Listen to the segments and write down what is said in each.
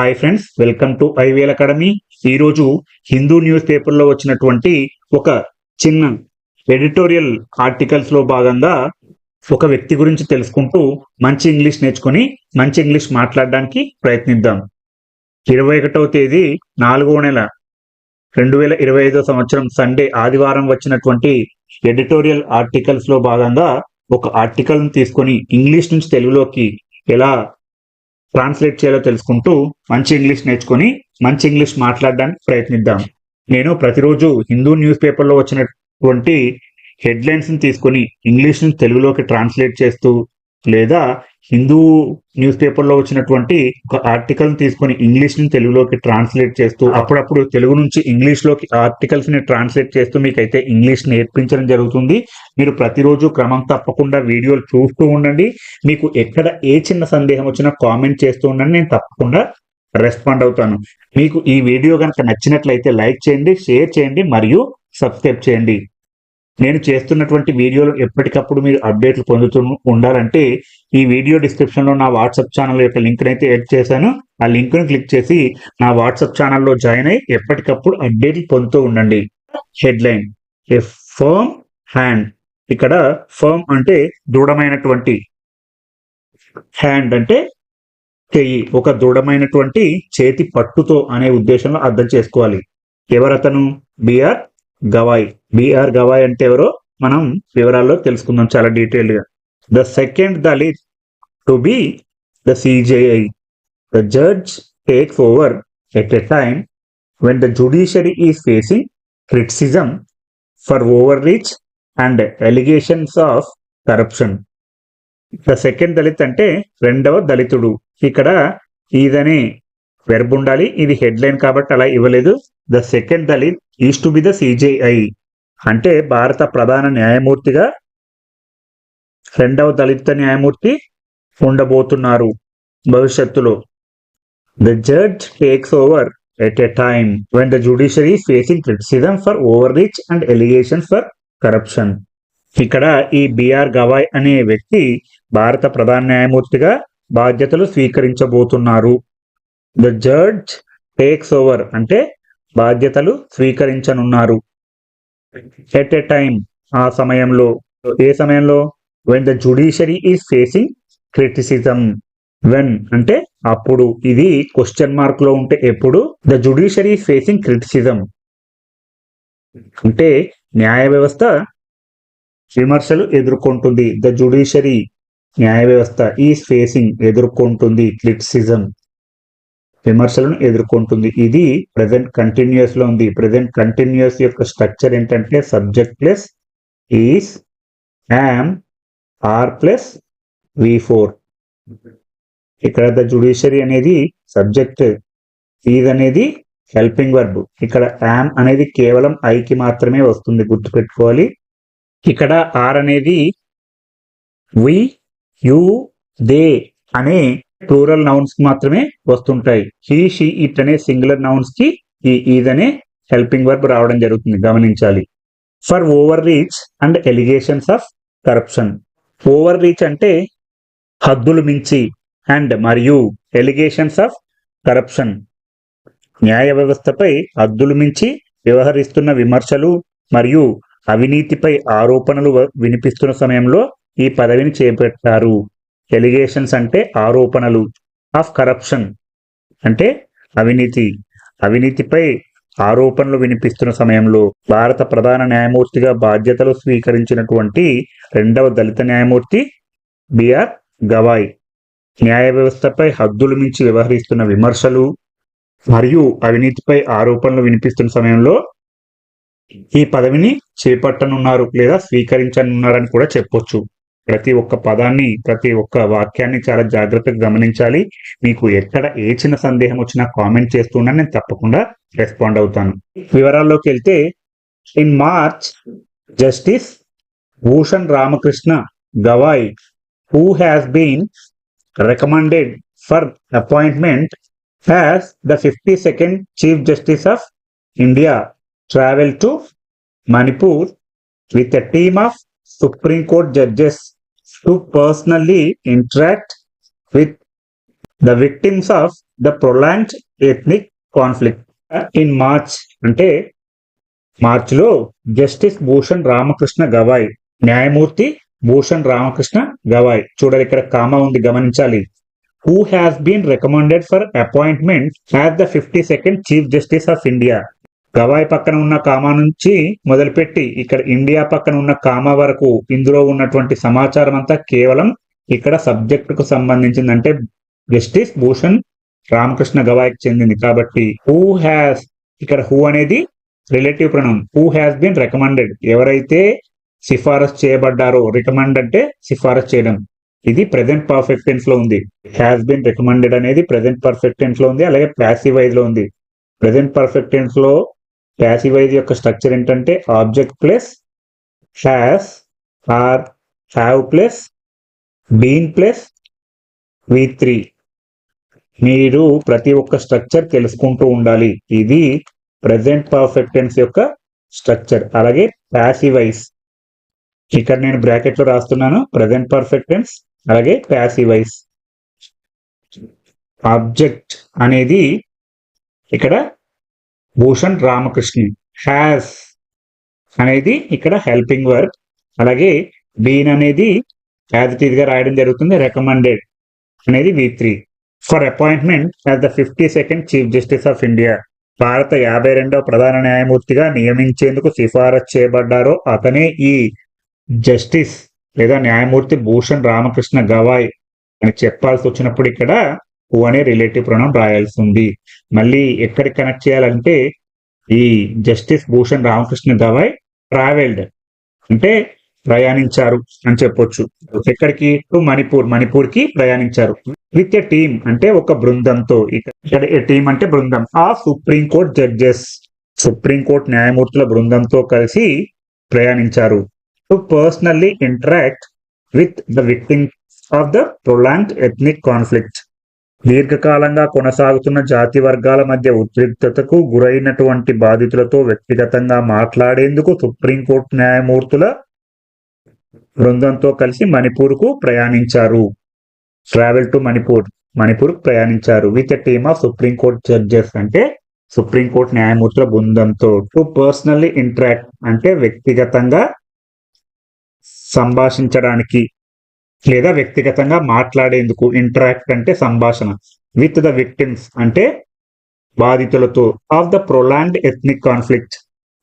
Hi friends welcome to IVL academy ఈరోజు Hindu news పేపర్లో వచ్చినటువంటి ఒక చిన్న ఎడిటోరియల్ ఆర్టికల్స్లో భాగంగా ఒక వ్యక్తి గురించి తెలుసుకుంటూ మంచి ఇంగ్లీష్ నేర్చుకొని మంచి ఇంగ్లీష్ మాట్లాడడానికి ప్రయత్నిద్దాం. ఇరవై ఒకటవ తేదీ నాలుగవ నెల రెండు వేల ఇరవై ఐదో సంవత్సరం సండే ఆదివారం వచ్చినటువంటి ఎడిటోరియల్ ఆర్టికల్స్లో భాగంగా ఒక ఆర్టికల్ని తీసుకొని ఇంగ్లీష్ నుంచి తెలుగులోకి ఎలా ట్రాన్స్లేట్ చేయాలో తెలుసుకుంటూ మంచి ఇంగ్లీష్ నేర్చుకొని మంచి ఇంగ్లీష్ మాట్లాడడానికి ప్రయత్నిద్దాం. నేను ప్రతిరోజు హిందూ న్యూస్ పేపర్లో వచ్చినటువంటి హెడ్లైన్స్ని తీసుకొని ఇంగ్లీష్ తెలుగులోకి ట్రాన్స్లేట్ చేస్తూ లేదా హిందూ న్యూస్ పేపర్లో వచ్చినటువంటి ఒక ఆర్టికల్ తీసుకొని ఇంగ్లీష్ని తెలుగులోకి ట్రాన్స్లేట్ చేస్తూ అప్పుడప్పుడు తెలుగు నుంచి ఇంగ్లీష్లోకి ఆర్టికల్స్ని ట్రాన్స్లేట్ చేస్తూ మీకైతే ఇంగ్లీష్ నేర్పించడం జరుగుతుంది. మీరు ప్రతిరోజు క్రమం తప్పకుండా వీడియోలు చూస్తూ ఉండండి. మీకు ఎక్కడ ఏ చిన్న సందేహం వచ్చినా కామెంట్ చేస్తూ ఉండండి. నేను తప్పకుండా రెస్పాండ్ అవుతాను. మీకు ఈ వీడియో కనుక నచ్చినట్లయితే లైక్ చేయండి షేర్ చేయండి మరియు సబ్స్క్రైబ్ చేయండి. నేను చేస్తున్నటువంటి వీడియోలు ఎప్పటికప్పుడు మీరు అప్డేట్లు పొందుతూ ఉండాలంటే ఈ వీడియో డిస్క్రిప్షన్లో నా వాట్సాప్ ఛానల్ యొక్క లింక్ని అయితే యాడ్ చేశాను. ఆ లింక్ను క్లిక్ చేసి నా వాట్సాప్ ఛానల్లో జాయిన్ అయ్యి ఎప్పటికప్పుడు అప్డేట్లు పొందుతూ ఉండండి. హెడ్లైన్. A firm hand. ఇక్కడ ఫర్మ్ అంటే దృఢమైనటువంటి హ్యాండ్ అంటే చెయ్యి ఒక దృఢమైనటువంటి చేతి పట్టుతో అనే ఉద్దేశంలో అర్థం చేసుకోవాలి. ఎవరతను? బిఆర్ గవాయ్. బిఆర్ గవాయ్ అంటే ఎవరో మనం వివరాల్లో తెలుసుకుందాం చాలా డీటెయిల్డ్గా. The second Dalit to be the CJI the judge takes over at a time when the judiciary is facing criticism for overreach and allegations of corruption. The second Dalit అంటే రెండవ దళితుడు. ఇక్కడ ఈదనే వెర్బ్ ఉండాలి. ఇది హెడ్లైన్ కాబట్టి అలా ఇవ్వలేదు. The second Dalit is to be the CJI అంటే భారత ప్రధాన న్యాయమూర్తిగా రెండవ దళిత న్యాయమూర్తి ఉండబోతున్నారు భవిష్యత్తులో. The judge takes over at a time when the judiciary facing criticism for overreach and allegation for corruption ఇక్కడ ఈ బిఆర్ గవాయ్ అనే వ్యక్తి భారత ప్రధాన న్యాయమూర్తిగా బాధ్యతలు స్వీకరించబోతున్నారు. ద జడ్జ్ టేక్స్ ఓవర్ అంటే బాధ్యతలు స్వీకరించనున్నారు. ఎట్ ఎ టైం ఆ సమయంలో ఏ సమయంలో? When the judiciary is facing criticism when అంటే అప్పుడు ఇది క్వశ్చన్ మార్క్లో ఉంటే ఎప్పుడు? ద జుడిషియరీ ఫేసింగ్ క్రిటిసిజం అంటే న్యాయ వ్యవస్థ విమర్శలు ఎదుర్కొంటుంది. ద జుడిషియరీ న్యాయ వ్యవస్థ ఈస్ ఫేసింగ్ ఎదుర్కొంటుంది క్రిటిసిజం విమర్శలను ఎదుర్కొంటుంది. ఇది ప్రజెంట్ కంటిన్యూస్లో ఉంది. ప్రజెంట్ కంటిన్యూస్ యొక్క స్ట్రక్చర్ ఏంటంటే subject plus is am are plus V four ఇక్కడ ద జుడిషియరీ అనేది సబ్జెక్ట్ ఈజ్ అనేది హెల్పింగ్ వర్బ్ ఇక్కడ యామ్ అనేది కేవలం ఐకి మాత్రమే వస్తుంది. గుర్తుపెట్టుకోవాలి. ఇక్కడ ఆర్ అనేది వి యు దే అనే ప్లూరల్ నౌన్స్కి మాత్రమే వస్తుంటాయి. హీ షీ ఇట్ అనే సింగులర్ నౌన్స్కి ఈ ఈజ్ అనే హెల్పింగ్ వర్బ్ రావడం జరుగుతుంది. గమనించాలి. For overreach and allegations of corruption. Overreach అంటే హద్దులు మించి అండ్ మరియు ఎలిగేషన్స్ ఆఫ్ కరప్షన్. న్యాయ వ్యవస్థపై హద్దులు మించి వ్యవహరిస్తున్న విమర్శలు మరియు అవినీతిపై ఆరోపణలు వినిపిస్తున్న సమయంలో ఈ పదవిని చేపట్టారు. ఎలిగేషన్స్ అంటే ఆరోపణలు ఆఫ్ కరప్షన్ అంటే అవినీతి. అవినీతిపై ఆరోపణలు వినిపిస్తున్న సమయంలో భారత ప్రధాన న్యాయమూర్తిగా బాధ్యతలు స్వీకరించినటువంటి రెండవ దళిత న్యాయమూర్తి బిఆర్ గవాయ్. న్యాయ వ్యవస్థపై హద్దులు మించి వ్యవహరిస్తున్న విమర్శలు మరియు అవినీతిపై ఆరోపణలు వినిపిస్తున్న సమయంలో ఈ పదవిని చేపట్టనున్నారు లేదా స్వీకరించనున్నారని కూడా చెప్పొచ్చు. ప్రతి ఒక్క పదాన్ని ప్రతి ఒక్క వాక్యాన్ని చాలా జాగ్రత్తగా గమనించాలి. మీకు ఎక్కడ ఏ చిన్న సందేహం వచ్చినా కామెంట్ చేస్తున్నా నేను తప్పకుండా రెస్పాండ్ అవుతాను. వివరాల్లోకి వెళ్తే in March Justice Bhushan Ramakrishna Gavai who has been recommended for appointment has the fifty second Chief Justice of India travel to Manipur with a team of Supreme Court judges to personally interact with the victims of the prolonged ethnic conflict in March అంటే మార్చిలో justice Bhushan Ramakrishna Gavai న్యాయమూర్తి భూషణ్ రామకృష్ణ గవాయ్ చూడాలి ఇక్కడ comma ఉంది గమనించాలి. Who has been recommended for appointment as the fifty second Chief Justice of India Gavai పక్కన ఉన్న comma నుంచి మొదలుపెట్టి ఇక్కడ ఇండియా పక్కన ఉన్న కామా వరకు ఇందులో ఉన్నటువంటి సమాచారం అంతా కేవలం ఇక్కడ సబ్జెక్టుకు సంబంధించిందంటే సంబంధించింది అంటే జస్టిస్ భూషణ్ రామకృష్ణ గవాయ్కి చెందింది. కాబట్టి హూ హ్యాస్ ఇక్కడ హూ అనేది relative pronoun who has been recommended ఎవరైతే సిఫారసు చేయబడ్డారో రికమెండ్ అంటే సిఫారసు చేయడం. ఇది ప్రెసెంట్ పర్ఫెక్ట్ టెన్స్లో ఉంది. హ్యాస్ బీన్ రికమెండెడ్ అనేది ప్రెసెంట్ పర్ఫెక్ట్ టెన్స్లో ఉంది. అలాగే ప్యాసివైజ్లో ఉంది. ప్రెసెంట్ పర్ఫెక్ట్ టెన్స్లో ప్యాసివైజ్ యొక్క స్ట్రక్చర్ ఏంటంటే object plus has or have plus been plus V three మీరు ప్రతి ఒక్క స్ట్రక్చర్ తెలుసుకుంటూ ఉండాలి. ఇది ప్రజెంట్ పర్ఫెక్ట్ టెన్స్ యొక్క స్ట్రక్చర్ అలాగే ప్యాసివైజ్ ఇక్కడ నేను బ్రాకెట్లో రాస్తున్నాను. ప్రజెంట్ పర్ఫెక్ట్ టెన్స్ అలాగే ప్యాసివైజ్ ఆబ్జెక్ట్ అనేది ఇక్కడ భూషణ్ రామకృష్ణ హ్యాస్ అనేది ఇక్కడ హెల్పింగ్ వర్క్ అలాగే బీన్ అనేది యాజ్ రాయడం జరుగుతుంది రికమెండెడ్ అనేది V three. For appointment as the fifty second Chief Justice of India భారత యాభై రెండవ ప్రధాన న్యాయమూర్తిగా నియమించేందుకు సిఫారసు చేయబడ్డారో అతనే ఈ జస్టిస్ లేదా న్యాయమూర్తి భూషణ్ రామకృష్ణ గవాయ్ అని చెప్పాల్సి వచ్చినప్పుడు ఇక్కడ హూ అనే రిలేటివ్ ప్రణం రాయాల్సి ఉంది మళ్ళీ ఎక్కడికి కనెక్ట్ చేయాలంటే ఈ జస్టిస్ భూషణ్ రామకృష్ణ గవాయ్ ట్రావెల్డ్ అంటే ప్రయాణించారు అని చెప్పొచ్చు. ఎక్కడికి? టు మణిపూర్. మణిపూర్కి ప్రయాణించారు. విత్ ఎ టీమ్ అంటే ఒక బృందంతో. ఇక్కడ ఏ టీం అంటే బృందం. ఆ Supreme Court judges Supreme Court న్యాయమూర్తుల బృందంతో కలిసి ప్రయాణించారు. To personally interact with the victims of the prolong ethnic conflict దీర్ఘకాలంగా కొనసాగుతున్న జాతి వర్గాల మధ్య ఉద్రిక్తతకు గురైనటువంటి బాధితులతో వ్యక్తిగతంగా మాట్లాడేందుకు సుప్రీంకోర్టు న్యాయమూర్తుల బృందంతో కలిసి మణిపూర్కు ప్రయాణించారు. Travel to Manipur Manipur ప్రయాణించారు. With team of Supreme Court judges అంటే సుప్రీంకోర్టు న్యాయమూర్తుల బృందంతో టు పర్సనల్లీ ఇంటరాక్ట్ అంటే వ్యక్తిగతంగా సంభాషించడానికి లేదా వ్యక్తిగతంగా మాట్లాడేందుకు ఇంటరాక్ట్ అంటే సంభాషణ. విత్ ద విక్టిమ్స్ అంటే బాధితులతో. Of the prolonged ethnic conflict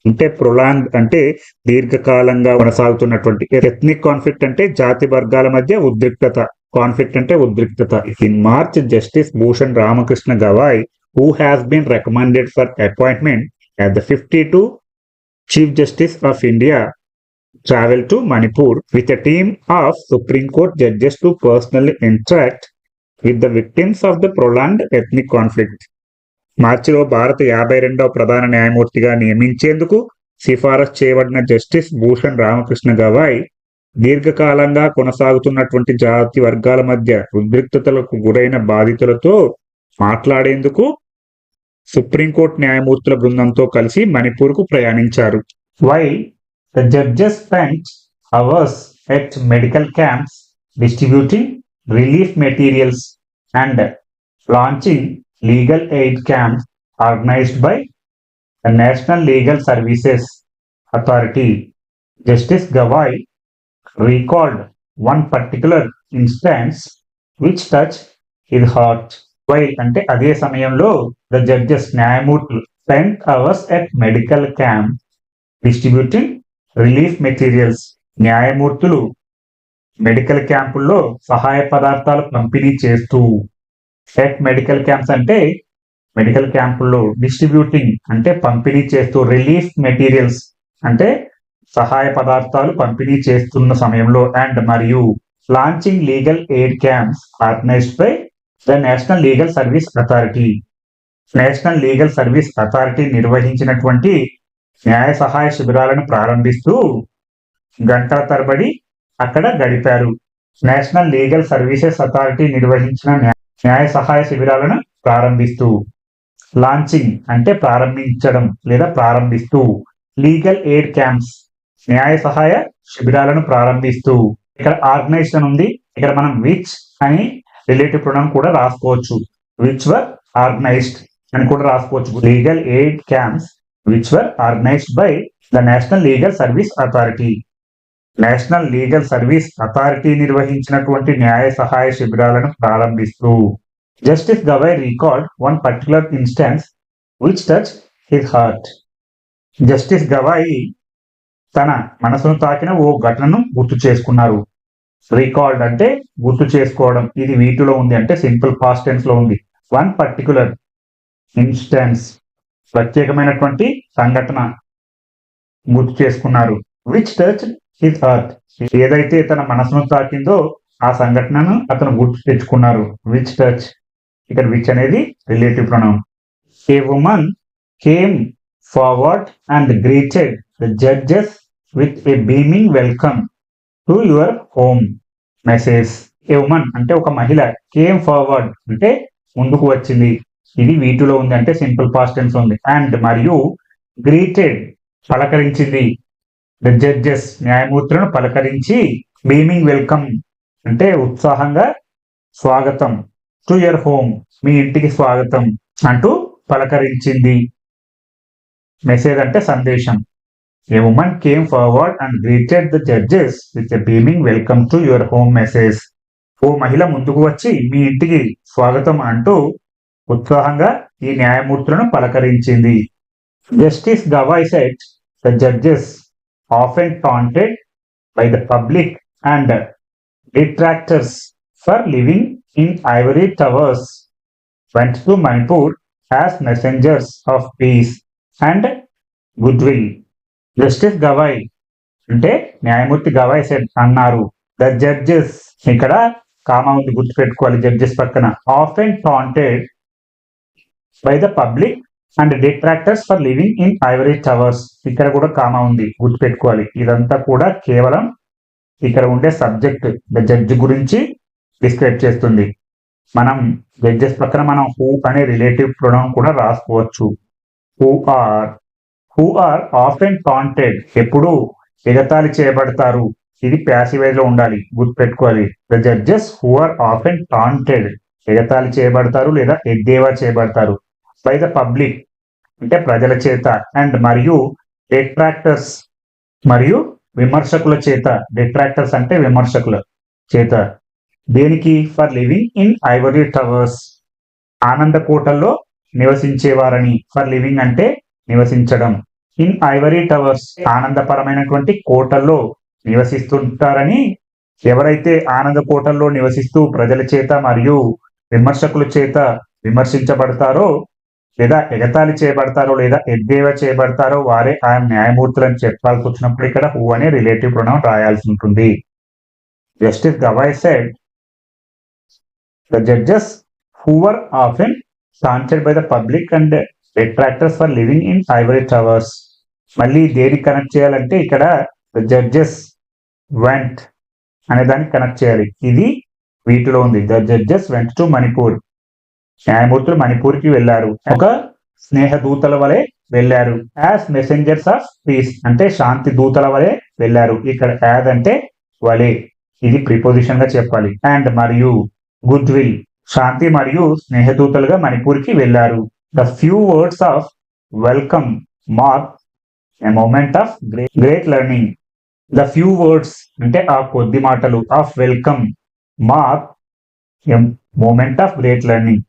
అంటే ప్రొలాంగ్ అంటే దీర్ఘకాలంగా కొనసాగుతున్నటువంటి ఎథ్నిక్ కాన్ఫ్లిక్ట్ అంటే జాతి వర్గాల మధ్య ఉద్రిక్తత. కాన్ఫ్లిక్ట్ అంటే ఉద్రిక్తత. In March Justice Bhushan Ramakrishna Gavai who has been recommended for appointment at the fifty two Chief Justice of India travel to Manipur with a team of Supreme Court judges to personally interact with the victims of the prolonged ethnic conflict. మార్చిలో భారత యాభై రెండవ ప్రధాన న్యాయమూర్తిగా నియమించేందుకు సిఫారసు చేయబడిన justice Bhushan Ramakrishna Gavai దీర్ఘకాలంగా కొనసాగుతున్నటువంటి జాతి వర్గాల మధ్య ఉద్రిక్తతలకు గురైన బాధితులతో మాట్లాడేందుకు సుప్రీంకోర్టు న్యాయమూర్తుల బృందంతో కలిసి మణిపూర్కు ప్రయాణించారు why The judges spent hours at medical camps distributing relief materials and launching legal aid camps organized by the National Legal Services Authority. Justice Gawai recalled one particular instance which touched his heart. Why అంటే అదే సమయంలో the judges న్యాయమూర్తులు spent hours at medical camp distributing relief materials న్యాయమూర్తులు medical క్యాంపుల్లో సహాయ పదార్థాలు పంపిణీ చేస్తూ. సెట్ మెడికల్ క్యాంప్స్ అంటే మెడికల్ క్యాంపుల్లో డిస్ట్రిబ్యూటింగ్ అంటే పంపిణీ చేస్తూ రిలీఫ్ మెటీరియల్స్ అంటే సహాయ పదార్థాలు పంపిణీ చేస్తున్న సమయంలో అండ్ మరియు launching legal aid camps organised by the National Legal Service Authority. National Legal Service Authority నిర్వహించినటువంటి న్యాయ సహాయ శిబిరాలను ప్రారంభిస్తూ గంటల తరబడి అక్కడ గడిపారు. నేషనల్ లీగల్ సర్వీసెస్ అథారిటీ నిర్వహించిన న్యాయ సహాయ శిబిరాలను ప్రారంభిస్తూ లాంచింగ్ అంటే ప్రారంభించడం లేదా ప్రారంభిస్తూ లీగల్ ఎయిడ్ క్యాంప్స్ న్యాయ సహాయ శిబిరాలను ప్రారంభిస్తూ. ఇక్కడ ఆర్గనైజేషన్ ఉంది. ఇక్కడ మనం విచ్ అని రిలేటివ్ ప్రొనౌన్ కూడా రాసుకోవచ్చు. విచ్ వర్ ఆర్గనైజ్డ్ అని కూడా రాసుకోవచ్చు. Legal aid camps which were organised by the National Legal Service Authority National Legal Service Authority నిర్వహించినటువంటి న్యాయ సహాయ శిబిరాలను ప్రారంభిస్తూ Justice Gavai record one particular instance which touch his heart Justice Gavai తన మనసును తాకిన ఓ ఘటనను గుర్తు చేసుకున్నారు. రికార్డ్ అంటే గుర్తు చేసుకోవడం. ఇది వీటిలో ఉంది అంటే సింపుల్ పాస్ట్ టెన్స్లో ఉంది. వన్ పర్టికులర్ ఇన్స్టెన్స్ ప్రత్యేకమైనటువంటి సంఘటన గుర్తు చేసుకున్నారు. విచ్ టచ్ హిస్ హార్ట్ ఏదైతే తన మనసును తాకిందో ఆ సంఘటనను అతను గుర్తు తెచ్చుకున్నారు. విచ్ టచ్ ఇక్కడ విచ్ అనేది relative pronoun a woman came forward and greeted the judges with a beaming welcome to your home message a woman అంటే ఒక మహిళ కేమ్ ఫార్వర్డ్ అంటే ముందుకు వచ్చింది. ఇది వీటిలో ఉంది అంటే సింపుల్ పాస్ట్ టెన్స్ ఉంది. అండ్ మరియు గ్రీటెడ్ పలకరించింది. ద జడ్జెస్ న్యాయమూర్తులను పలకరించి బీమింగ్ వెల్కమ్ అంటే ఉత్సాహంగా స్వాగతం. టు యర్ హోమ్ మీ ఇంటికి స్వాగతం అంటూ పలకరించింది. మెసేజ్ అంటే సందేశం. A women came forward and greeted the judges with a beaming welcome to your home message. ఓ మహిళ ముందుకు వచ్చి మీ ఇంటికి స్వాగతం అంటూ ఉత్సాహంగా ఈ న్యాయమూర్తులను పలకరించింది. Justice Gavai said the judges often taunted by the public and detractors for living in ivory towers went to Manipur as messengers of peace and goodwill Justice Gavai అంటే న్యాయమూర్తి గవాయ్ సెట్ అన్నారు. ద జడ్జెస్ ఇక్కడ comma ఉంది గుర్తుపెట్టుకోవాలి judges పక్కన. Off and taunted by the public and detractors for living in ivory towers ఇక్కడ కూడా comma ఉంది. గుర్తుపెట్టుకోవాలి. ఇదంతా కూడా కేవలం ఇక్కడ ఉండే సబ్జెక్ట్ ద జడ్జి గురించి డిస్క్రైబ్ చేస్తుంది. మనం జడ్జెస్ పక్కన మనం హూ అనే రిలేటివ్ ప్రొనౌన్ కూడా రాసుకోవచ్చు. Who are who are off and taunted ఎప్పుడు ఎగతాళి చేయబడతారు. ఇది ప్యాసివైజ్లో ఉండాలి. గుర్తుపెట్టుకోవాలి. The judges who are off and taunted ఎగతాళి చేయబడతారు లేదా ఎద్దేవా చేయబడతారు. బై ద పబ్లిక్ అంటే ప్రజల చేత అండ్ మరియు డిట్రాక్టర్స్ మరియు విమర్శకుల చేత. డిట్రాక్టర్స్ అంటే విమర్శకుల చేత. దేనికి? For living in ivory towers ఆనంద కోటల్లో నివసించేవారని. ఫర్ లివింగ్ అంటే నివసించడం. ఇన్ ఐవరీ టవర్స్ ఆనందపరమైనటువంటి కోటల్లో నివసిస్తుంటారని ఎవరైతే ఆనంద కోటల్లో నివసిస్తూ ప్రజల చేత మరియు విమర్శకుల చేత విమర్శించబడతారో లేదా ఎగతాళి చేయబడతారో లేదా ఎద్దేవా చేయబడతారో వారే ఆయన న్యాయమూర్తులను చెప్పాల్సి వచ్చినప్పుడు ఇక్కడ హూ అనే రిలేటివ్ ప్రొనౌన్ రాయాల్సి ఉంటుంది. Justice Gavai said the judges whoever often taunted by the public and detractors for living in ivory towers మళ్ళీ దేనికి కనెక్ట్ చేయాలంటే ఇక్కడ ద జడ్జెస్ వెంట్ అనే దానికి కనెక్ట్ చేయాలి. ఇది వీటిలో ఉంది. The judges went to Manipur న్యాయమూర్తులు మణిపూర్కి వెళ్ళారు. ఒక స్నేహ దూతల వలె వెళ్ళారు. యాజ్ మెసెంజర్స్ ఆఫ్ పీస్ అంటే శాంతి దూతల వలె వెళ్ళారు. ఇక్కడ యాజ్ అంటే వలె. ఇది ప్రిపోజిషన్గా చెప్పాలి. అండ్ మరియు గుడ్ విల్ శాంతి మరియు స్నేహదూతలుగా మణిపూర్కి వెళ్ళారు. The few words of welcome mark a moment of great learning the few words అంటే ఆ కొద్ది మాటలు of welcome mark a moment of great learning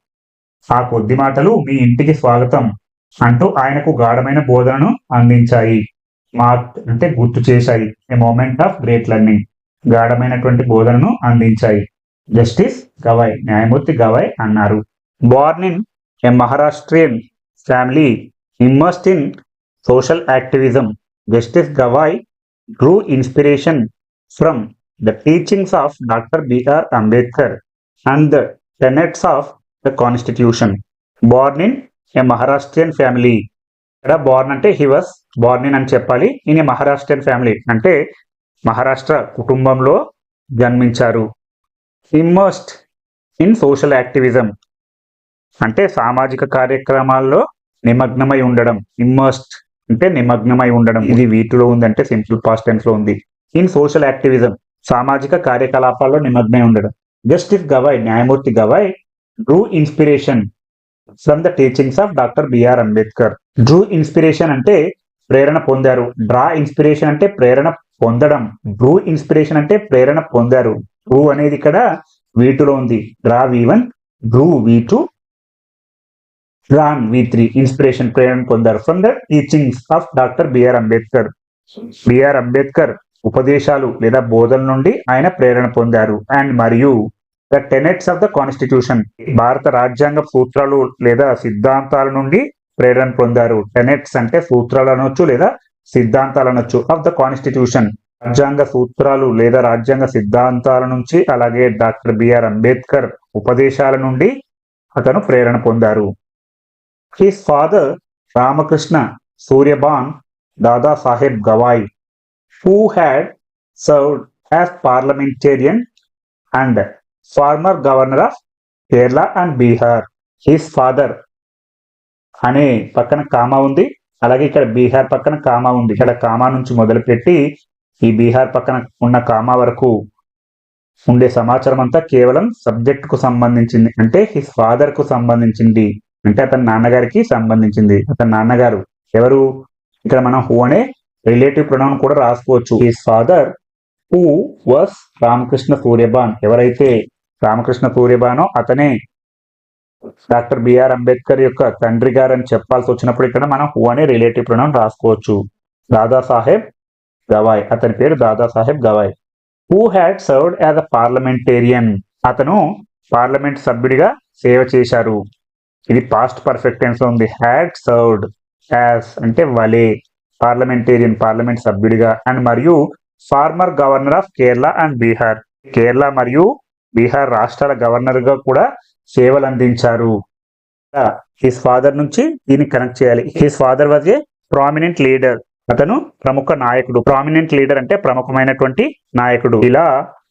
ఆ కొద్ది మాటలు మీ ఇంటికి స్వాగతం అంటూ ఆయనకు గాఢమైన బోధనను అందించాయి. మార్క్ అంటే గుర్తు చేశాయి. A moment of great learning గాఢమైనటువంటి బోధనను అందించాయి. జస్టిస్ గవాయ్ న్యాయమూర్తి గవాయ్ అన్నారు. Born in a Maharashtrian family immersed in social activism Justice Gavai drew inspiration from the teachings of doctor BR Ambedkar and the tenets of the constitution born in a Maharashtrian family ఇక్కడ born అంటే he was born in అని చెప్పాలి. In a Maharashtrian family అంటే మహారాష్ట్ర కుటుంబంలో జన్మించారు. Immersed in social activism అంటే సామాజిక కార్యక్రమాల్లో నిమగ్నమై ఉండడం. ఇమ్మర్స్డ్ అంటే నిమగ్నమై ఉండడం. ఇది వీటిలో ఉందంటే సింపుల్ పాస్ట్ టెన్స్లో ఉంది. ఇన్ సోషల్ యాక్టివిజం సామాజిక కార్యకలాపాల్లో నిమగ్నమై ఉండడం. జస్టిస్ గవాయ్ న్యాయమూర్తి Gavai drew inspiration from the teachings of doctor BR Ambedkar drew inspiration అంటే ప్రేరణ పొందారు. డ్రా ఇన్స్పిరేషన్ అంటే ప్రేరణ పొందడం. డ్రూ ఇన్స్పిరేషన్ అంటే ప్రేరణ పొందారు. డ్రూ అనేది ఇక్కడ వీటులో ఉంది. Draw V one drew V two drawn V three inspiration ప్రేరణ పొందారు. From the teachings of doctor BR Ambedkar BR Ambedkar ఉపదేశాలు లేదా బోధన నుండి ఆయన ప్రేరణ పొందారు. అండ్ మరియు the tenets of the constitution భారత రాజ్యాంగ సూత్రాలు లేదా సిద్ధాంతాల నుండి ప్రేరణ పొందారు. టెనెట్స్ అంటే సూత్రాలు అనొచ్చు లేదా సిద్ధాంతాలు అనొచ్చు ఆఫ్ ద కాన్స్టిట్యూషన్ రాజ్యాంగ సూత్రాలు లేదా రాజ్యాంగ సిద్ధాంతాల నుంచి అలాగే డాక్టర్ బిఆర్ అంబేద్కర్ ఉపదేశాల నుండి అతను ప్రేరణ పొందారు. His father Ramakrishna Suryabhan Dada Saheb Gavai who had served as parliamentarian and former governor of Kerala and Bihar. His father అనే పక్కన కామా ఉంది. అలాగే ఇక్కడ బీహార్ పక్కన కామా ఉంది. ఇక్కడ కామా నుంచి మొదలుపెట్టి ఈ బీహార్ పక్కన ఉన్న కామా వరకు ఉండే సమాచారం అంతా కేవలం సబ్జెక్ట్కు సంబంధించింది. అంటే హిస్ ఫాదర్కు సంబంధించింది. అంటే అతని నాన్నగారికి సంబంధించింది. అతని నాన్నగారు ఎవరు? ఇక్కడ మనం హూ అనే రిలేటివ్ ప్రొనౌన్ కూడా రాసుకోవచ్చు. His father who was Ramakrishna Suryabhan ఎవరైతే రామకృష్ణ పూరిబాను అతనే డాక్టర్ బిఆర్ అంబేద్కర్ యొక్క తండ్రి గారు అని చెప్పాల్సి వచ్చినప్పుడు ఇక్కడ మనం హు అనే రిలేటివ్ ప్రొనౌన్ రాసుకోవచ్చు. దాదాసాహెబ్ గవాయ్. అతని పేరు Dadasaheb Gavai. Who had served as a parliamentarian అతను పార్లమెంట్ సభ్యుడిగా సేవ చేశారు. ఇది పాస్ట్ పర్ఫెక్ట్ టెన్స్లో ఉంది. హ్యాడ్ సర్వ్డ్ యాజ్ అంటే వలే పార్లమెంటేరియన్ పార్లమెంట్ సభ్యుడిగా. అండ్ మరియు former governor of Kerala and Bihar Kerala మరియు బీహార్ రాష్ట్రాల గవర్నర్గా కూడా సేవలు అందించారు. హిస్ ఫాదర్ నుంచి దీన్ని కనెక్ట్ చేయాలి. His father was a prominent leader అతను ప్రముఖ నాయకుడు. ప్రామినెంట్ లీడర్ అంటే ప్రముఖమైనటువంటి నాయకుడు. ఇలా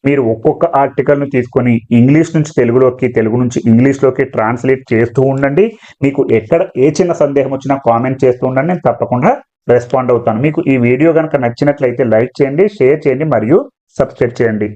మీరు ఒక్కొక్క ఆర్టికల్ను తీసుకొని ఇంగ్లీష్ నుంచి తెలుగులోకి తెలుగు నుంచి ఇంగ్లీష్లోకి ట్రాన్స్లేట్ చేస్తూ ఉండండి. మీకు ఎక్కడ ఏ చిన్న సందేహం వచ్చినా కామెంట్ చేస్తూ ఉండండి. నేను తప్పకుండా రెస్పాండ్ అవుతాను. మీకు ఈ వీడియో కనుక నచ్చినట్లయితే లైక్ చేయండి షేర్ చేయండి మరియు సబ్స్క్రైబ్ చేయండి.